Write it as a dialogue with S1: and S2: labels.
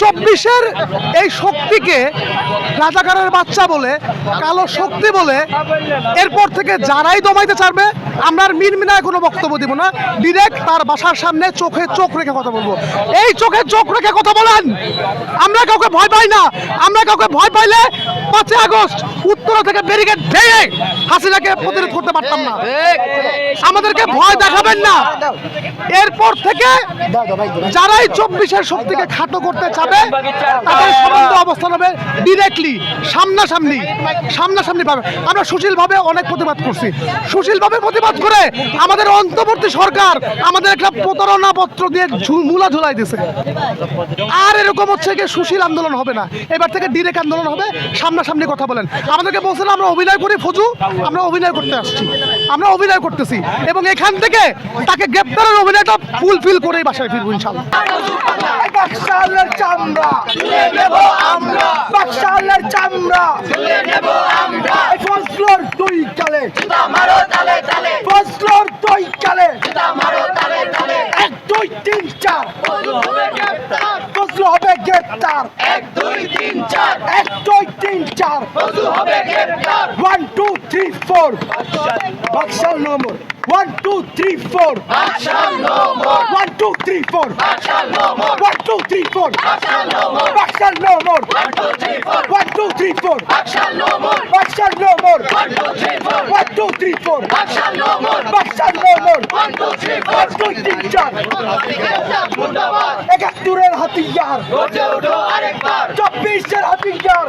S1: চব্বিশের এই শক্তিকে রাজাকারের বাচ্চা বলে কালো শক্তি বলে এরপর থেকে যারাই দমাইতে চাইবে আমরা আর মিনমিনায় কোনো বক্তব্য দিব না। ডিরেক্ট তার বাসার সামনে চোখে চোখ রেখে কথা বলব। এই চোখে চোখ রেখে কথা বলেন। আমরা কাউকে ভয় পাই না। আমরা কাউকে ভয় পাইলে পাঁচই আগস্ট উত্তর থেকে ব্যারিকেড ভেঙে হাসিনাকে প্রতিরোধ করতে পারতাম না। আমাদেরকে ভয় দেখাবেন না। এরপর থেকে যারাই চব্বিশের শক্তিকে খাটো করতে চাবে তাদের সম্বন্ধ অবস্থান হবে ডিরেক্টলি সামনাসামনি সামনাসামনি পাবে আমরা সুশীলভাবে অনেক প্রতিবাদ করছি। সুশীলভাবে প্রতিবাদ করে আমাদের অন্তর্বর্তী সরকার আমাদের একটা প্রতারণা পত্র দিয়ে মূলা ঝুলাই দিছে আর এরকম হচ্ছে কি সুশীল আন্দোলন হবে না। এবার থেকে ডিরেক্ট আন্দোলন হবে। সামনাসামনি কথা বলেন। আমাদেরকে বলছেন আমরা অভিনয় করি ফজু। আমরা অভিনয় করতে আসছি। আমরা অভিনয় করতেছি এবং এখান থেকে তাকে গ্রেপ্তারের অভিনয়টা ফুলফিল করে বাসায় ফিরবো ইনশাল্লাহ
S2: চামড়া। নেব আমরা। চামড়া। দুই কালে
S3: মারো তালে তালে।
S2: ফসলর দুই কালে
S3: মারো তালে তালে।
S2: এক দুই তিন চার।
S3: গ্রেপ্তার। এক দুই তিন চার।
S2: এক দুই তিন চার।
S3: বধু হবে গ্রেপ্তার।
S2: One two three four Baksal নম্বর। ওয়ান টু থ্রি ফোর
S3: বাদশাহ no more
S2: one two three four
S3: বাদশাহ no more
S2: one two three four
S3: more
S2: নম্বর।
S3: One two three four
S2: one two three four
S3: বাদশাহ নো মোর
S2: নম্বর।
S3: One two three four
S2: two three four
S3: বাদশাহ no more
S2: Baksal নম্বর
S3: one two three four
S2: এক দুই তিন চার একাত্তরের হাতিয়ার। চব্বিশের হাতিয়ার